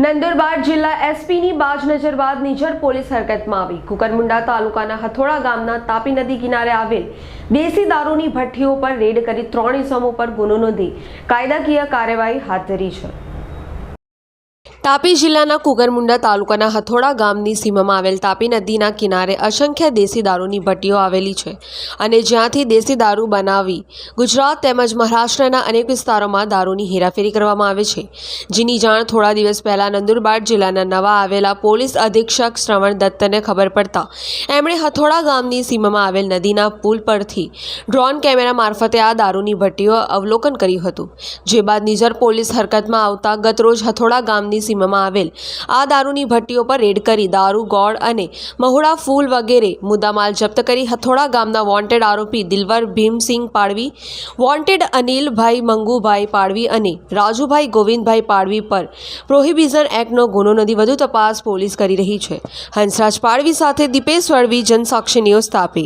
નંદુરબાર જિલ્લા એસપીની બાજ નજર બાદ નિઝર પોલીસ હરકતમાં આવી. કુકરમુંડા તાલુકાના હથોડા ગામના તાપી નદી કિનારે આવેલ દેશી દારૂની ભઠ્ઠીઓ પર રેડ કરી ત્રણ ઇસમો પર ગુનો નોંધી કાયદાકીય કાર્યવાહી હાથ ધરી છે. તાપી જિલ્લાના કુકરમુંડા તાલુકાના હથોડા ગામની સીમામાં આવેલ તાપી નદીના કિનારે અસંખ્ય દેશી દારૂની ભટ્ટીઓ આવેલી છે અને જ્યાંથી દેશી દારૂ બનાવી ગુજરાત તેમજ મહારાષ્ટ્રના અનેક વિસ્તારોમાં દારૂની હેરાફેરી કરવામાં આવે છે. જેની જાણ થોડા દિવસ પહેલા નંદુરબાર જિલ્લાના નવા આવેલા પોલીસ અધિક્ષક શ્રવણ દત્તને ખબર પડતા એમણે હથોડા ગામની સીમામાં આવેલ નદીના પુલ પરથી ડ્રોન કેમેરા મારફતે આ દારૂની ભટ્ટીઓ અવલોકન કર્યું હતું. જે બાદ નિઝર પોલીસ હરકતમાં આવતા ગતરોજ હથોડા ગામની સીમામાં આવેલ. આ દારૂની ભટ્ટીઓ પર રેડ કરી દારૂ, ગોળ અને મહુડા ફૂલ વગેરે મુદ્દામાલ જપ્ત કરી હથોડા ગામના વોન્ટેડ આરોપી દિલવર ભીમસિંહ પાડવી, વોન્ટેડ અનિલભાઈ મંગુભાઈ પાડવી અને રાજુભાઈ ગોવિંદભાઈ પાડવી પર પ્રોહિબિઝન એક્ટનો ગુનો નોંધી વધુ તપાસ પોલીસ કરી રહી છે. હંસરાજ પાડવી સાથે દીપેશ વળવી જનસાક્ષી ન્યૂઝ તાપી.